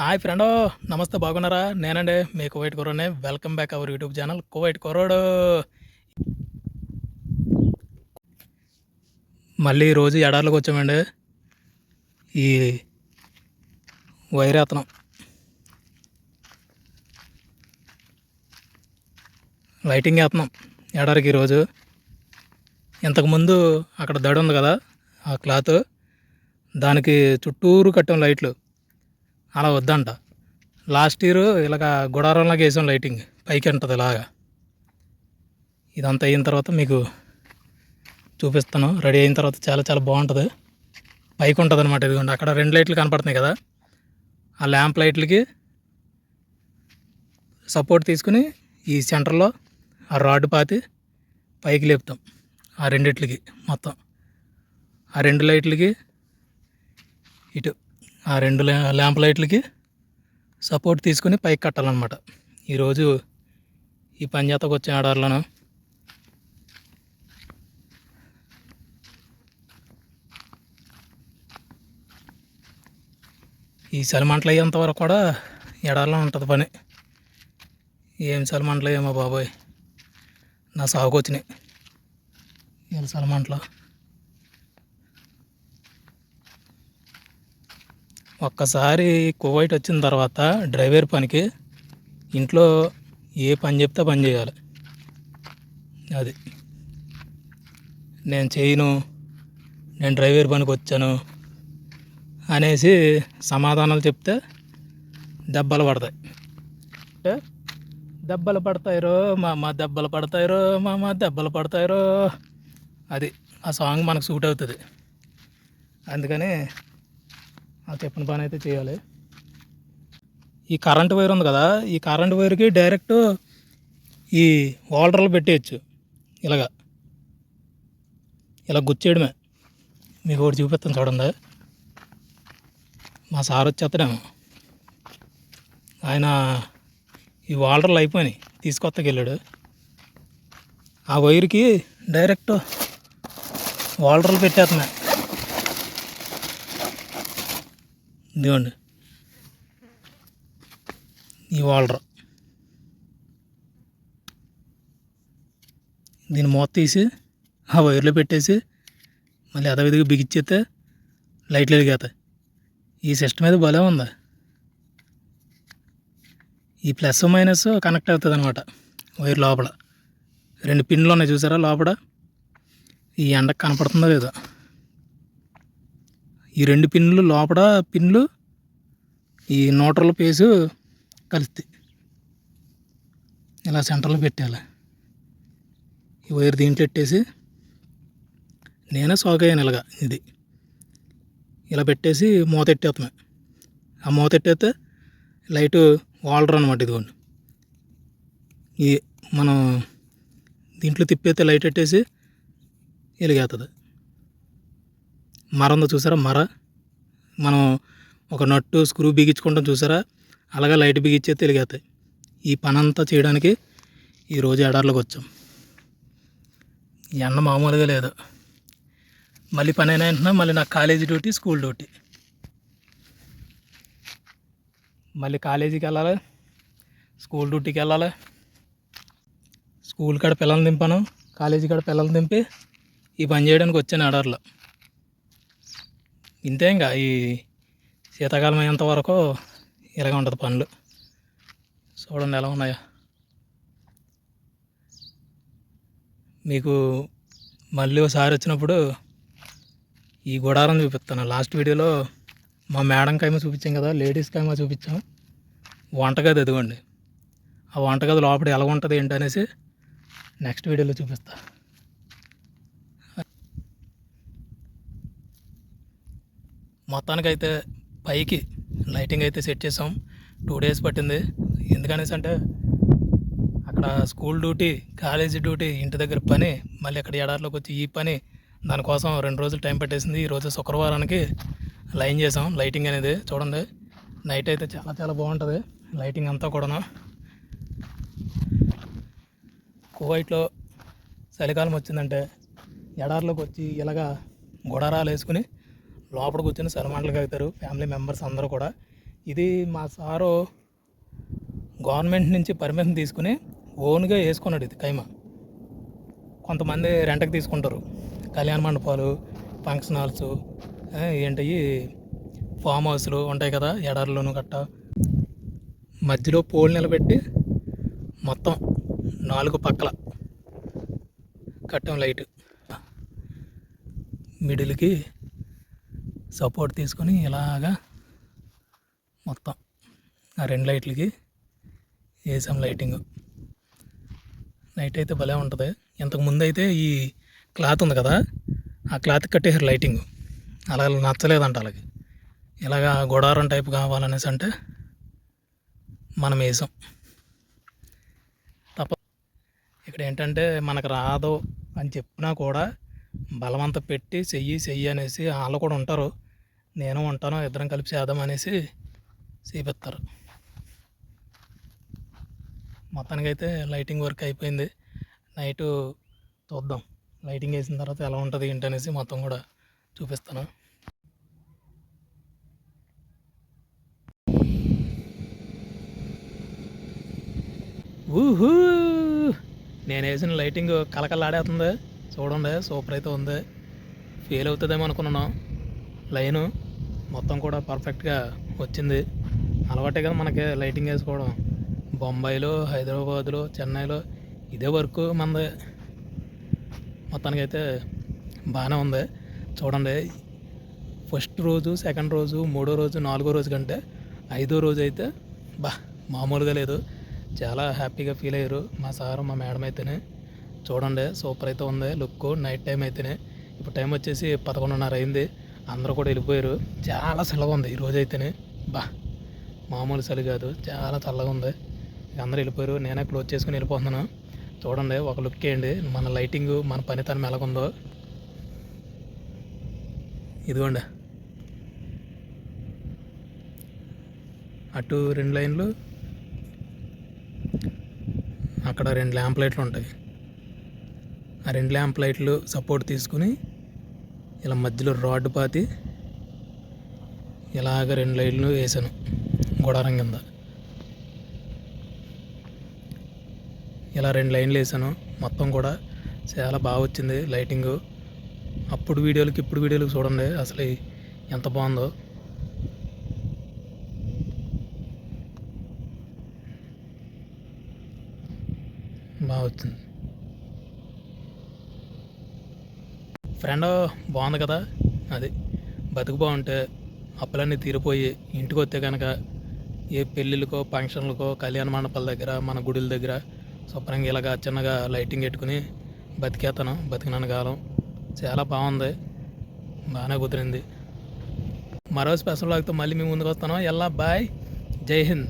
Hi friend నమస్తే బాగున్నారా? నేనండి మీ Kuwait కుర్రోనే welcome back our YouTube channel Kuwait కుర్రోడు. మళ్ళీ ఈరోజు ఎడార్లకు వచ్చామండి. ఈ వైరాతనం. లైటింగ్ వేస్తున్నాం ఎడారికి ఈరోజు ఇంతకుముందు అక్కడ దడ ఉంది కదా ఆ క్లాత్. దానికి చుట్టూరు కట్టాం లైట్లు. అలా వద్దంట. లాస్ట్ ఇయర్ ఇలాగ గుడారంలాగా వేసాం లైటింగ్. పైకి ఉంటుంది ఇలాగా. ఇదంతా అయిన తర్వాత మీకు చూపిస్తాను. రెడీ అయిన తర్వాత చాలా చాలా బాగుంటుంది. పైకి ఉంటుంది అనమాట ఇదిగోండి. అక్కడ రెండు లైట్లు కనపడుతున్నాయి కదా. ఆ ల్యాంప్ లైట్లకి సపోర్ట్ తీసుకుని ఈ సెంటర్లో ఆ రాడ్ పాతి పైకి లేపుతాం. ఆ రెండిట్లకి మొత్తం. ఆ రెండు లైట్లకి ఇటు. ఆ రెండు ల్యా- ల్యాంప్ లైట్లకి సపోర్ట్ తీసుకొని పైకి కట్టాలన్నమాట. ఈరోజు ఈ పంజాతకు వచ్చిన ఆర్డర్లను ఈ చలిమంటలు అయ్యేంత వరకు కూడా ఎడారిలో ఉంటుంది పని. ఏం చలిమంటలు ఏమో బాబోయ్. నా సాగుకొచ్చినాయి. ఏం చలిమంటలు ఒక్కసారి కువైట్ వచ్చిన తర్వాత డ్రైవర్ పనికి ఇంట్లో ఏ పని చెప్తే పని చేయాలి. అది. నేను చేయను నేను డ్రైవర్ పనికి వచ్చాను అనేసి సమాధానాలు చెప్తే దెబ్బలు పడతాయి. అంటే దెబ్బలు పడతాయిరో మా మా దెబ్బలు పడతాయిరో మా మా దెబ్బలు పడతాయిరో అది ఆ సాంగ్ మనకు సూట్ అవుతుంది. అందుకని చెప్పిన పని అయితే చేయాలి. ఈ కరెంట్ వైర్ ఉంది కదా ఈ కరెంట్ వైర్కి డైరెక్ట్ ఈ హోల్డర్లు పెట్టేయచ్చు. ఇలాగా. ఇలా గుచ్చేయడమే మీకు ఒకటి చూపిస్తాను చూడండి. మా సార్ వచ్చేస్తాడేమో ఆయన ఈ వాల్డర్లు అయిపోయినాయి. తీసుకొత్తకెళ్ళాడు ఆ వైర్కి డైరెక్ట్ వాల్డర్లు పెట్టేస్తున్నాయి. ఇదిగోండి. ఈ వాల్డర్. దీన్ని మూత తీసి ఆ వైర్లో పెట్టేసి మళ్ళీ అదవిధిగా బిగిచ్చేస్తే లైట్లు వెలిగేస్తాయి. ఈ సిస్టమ్ అయితే భలే ఉంది. ఈ ప్లస్ మైనస్ కనెక్ట్ అవుతుంది అనమాట వైర్ లోపల. రెండు పిన్లు ఉన్నాయి చూసారా లోపల? ఈ ఎండకు కనపడుతుందో లేదో. ఈ రెండు పిన్లు లోపల పిన్లు ఈ న్యూట్రల్ పేసు కలుస్తాయి ఇలా సెంటర్లో పెట్టాలి ఈ వైర్ దీంట్లో పెట్టేసి నేనే సోకయ్యాను ఇలాగా ఇది. ఇలా పెట్టేసి మూత ఎట్టేస్తామే ఆ మూత ఎట్టేస్తే లైట్ వాల్డర్ అనమాట ఇదిగోండి. ఈ మనం దీంట్లో తిప్పేస్తే లైట్ పెట్టేసి వెలిగేస్తుంది మర ఉందో చూసారా? మర. మనం ఒక నట్టు స్క్రూ బిగించుకుంటాం చూసారా? అలాగే లైట్ బిగించే తెలిగేతాయి. ఈ పని అంతా చేయడానికి ఈరోజు ఎడార్లకు వచ్చాం. ఎండ మామూలుగా లేదు. మళ్ళీ పని అయినా వెంటనే మళ్ళీ నాకు కాలేజీ డ్యూటీ స్కూల్ డ్యూటీ. మళ్ళీ కాలేజీకి వెళ్ళాలి స్కూల్ డ్యూటీకి వెళ్ళాలి. స్కూల్ కాడ పిల్లల్ని దింపాను కాలేజీ కాడ పిల్లల్ని దింపి ఈ పని చేయడానికి వచ్చాను ఎడార్లో. ఇంతే ఇంకా ఈ శీతాకాలం అయ్యేంత వరకు ఇలాగ ఉంటుంది పనులు చూడండి ఎలా ఉన్నాయో. మీకు మళ్ళీ ఒకసారి వచ్చినప్పుడు ఈ గుడారం చూపిస్తాను. లాస్ట్ వీడియోలో మా మేడం కైమ చూపించాం కదా లేడీస్ కైమ చూపించాం. వంటగది ఎదుగోండి ఆ వంటగది లోపల ఎలా ఉంటుంది ఏంటి అనేసి నెక్స్ట్ వీడియోలో చూపిస్తాను మొత్తానికైతే పైకి లైటింగ్ అయితే సెట్ చేసాం. టూ డేస్ పట్టింది. ఎందుకనేసి అంటే అక్కడ స్కూల్ డ్యూటీ కాలేజీ డ్యూటీ ఇంటి దగ్గర పని మళ్ళీ అక్కడ ఎడారిలోకి వచ్చి ఈ పని దానికోసం రెండు రోజులు టైం పట్టేసింది. ఈరోజు శుక్రవారానికి లైన్ చేసాం. లైటింగ్ అనేది చూడండి. నైట్ అయితే చాలా చాలా బాగుంటుంది. లైటింగ్ అంతా కూడాను. కువైట్లో చలికాలం వచ్చిందంటే ఎడారిలోకి వచ్చి ఇలాగా గుడారాలు వేసుకుని లోపల కూర్చొని సరమంటలు కాగుతారు ఫ్యామిలీ మెంబర్స్ అందరూ కూడా. ఇది మా సారు గవర్నమెంట్ నుంచి పర్మిషన్ తీసుకుని ఓన్గా వేసుకున్నాడు ఇది కైమ. కొంతమంది రెంట్కి తీసుకుంటారు. కళ్యాణ మండపాలు ఫంక్షన్ హాల్స్ ఏంటి ఫామ్ హౌస్లు ఉంటాయి కదా ఎడారిలోను గట్ట. మధ్యలో పోల్ నిలబెట్టి మొత్తం నాలుగు పక్కల కట్టం లైట్ మిడిల్కి సపోర్ట్ తీసుకొని ఇలాగా మొత్తం ఆ రెండు లైట్లకి వేసాం లైటింగ్ నైట్ అయితే భలే ఉంటుంది. ఇంతకు ముందు అయితే ఈ క్లాత్ ఉంది కదా ఆ క్లాత్ కట్టేసారు లైటింగ్ అలా నచ్చలేదంట అలాగే ఇలాగా గొడారం టైప్ కావాలనేసి అంటే మనం వేసాం. తప్ప ఇక్కడ ఏంటంటే మనకు రాదు అని చెప్పినా కూడా బలవంత పెట్టి చెయ్యి చెయ్యి అనేసి వాళ్ళు కూడా ఉంటారు. నేను ఉంటాను ఇద్దరం కలిపి చేద్దాం అనేసి చేపిస్తారు మొత్తానికైతే లైటింగ్ వర్క్ అయిపోయింది. నైట్ చూద్దాం. లైటింగ్ వేసిన తర్వాత ఎలా ఉంటుంది ఏంటి అనేసి మొత్తం కూడా చూపిస్తాను. ఊహూ! నేను వేసిన లైటింగ్ కలకలాడేస్తుంది చూడండి సూపర్ అయితే ఉంది. ఫెయిల్ అవుతుందేమో అనుకున్నాను. లైను మొత్తం కూడా పర్ఫెక్ట్గా వచ్చింది. అలవాటే కదా మనకి లైటింగ్ వేసుకోవడం. బొంబాయిలో హైదరాబాద్లో చెన్నైలో ఇదే వర్క్ మనది మొత్తానికైతే బాగానే ఉంది. చూడండి ఫస్ట్ రోజు సెకండ్ రోజు మూడో రోజు నాలుగో రోజు కంటే ఐదో రోజు అయితే బా మామూలుగా లేదు. చాలా హ్యాపీగా ఫీల్ అయ్యారు మా సార్ మా మేడం అయితేనే. చూడండి సూపర్ అయితే ఉంది. లుక్ నైట్ టైం అయితేనే. ఇప్పుడు టైం వచ్చేసి పదకొండున్నర అయింది. అందరూ కూడా వెళ్ళిపోయారు. చాలా సెలవు ఉంది. ఈరోజు అయితేనే బా మామూలు చలి కాదు. చాలా చల్లగా ఉంది. అందరూ వెళ్ళిపోయారు. నేనే క్లోజ్ చేసుకుని వెళ్ళిపోతున్నాను. చూడండి ఒక లుక్ వేయండి. మన లైటింగ్ మన పనితనం ఎలాగుందో. ఇదిగోండి. అటు రెండు లైన్లు. అక్కడ రెండు ల్యాంప్ లైట్లు ఉంటాయి. ఆ రెండు ల్యాంప్ లైట్లు సపోర్ట్ తీసుకుని ఇలా మధ్యలో రాడ్ పాతి ఇలాగ రెండు లైన్లు వేసాను గొడారం కింద. ఇలా రెండు లైన్లు వేసాను మొత్తం కూడా చాలా బాగా వచ్చింది లైటింగ్. అప్పుడు వీడియోలకి ఇప్పుడు వీడియోలకి చూడండి అసలు ఎంత బాగుందో. బాగా వచ్చింది. ఫ్రెండ్ బాగుంది కదా అది. బతుకు బాగుంటే అప్పులన్నీ తీరిపోయి ఇంటికి వస్తే కనుక ఏ పెళ్ళిళ్ళకో ఫంక్షన్లకో కళ్యాణ మండపాల దగ్గర మన గుడుల దగ్గర శుభ్రంగా ఇలాగా చిన్నగా లైటింగ్ పెట్టుకుని బతికేస్తాను బతికినాను కాలం. చాలా బాగుంది. బాగానే కుదిరింది. మరో స్పెషల్ లాగ్తో మళ్ళీ మీ ముందుకు వస్తాను. ఎలా బాయ్. జై హింద్.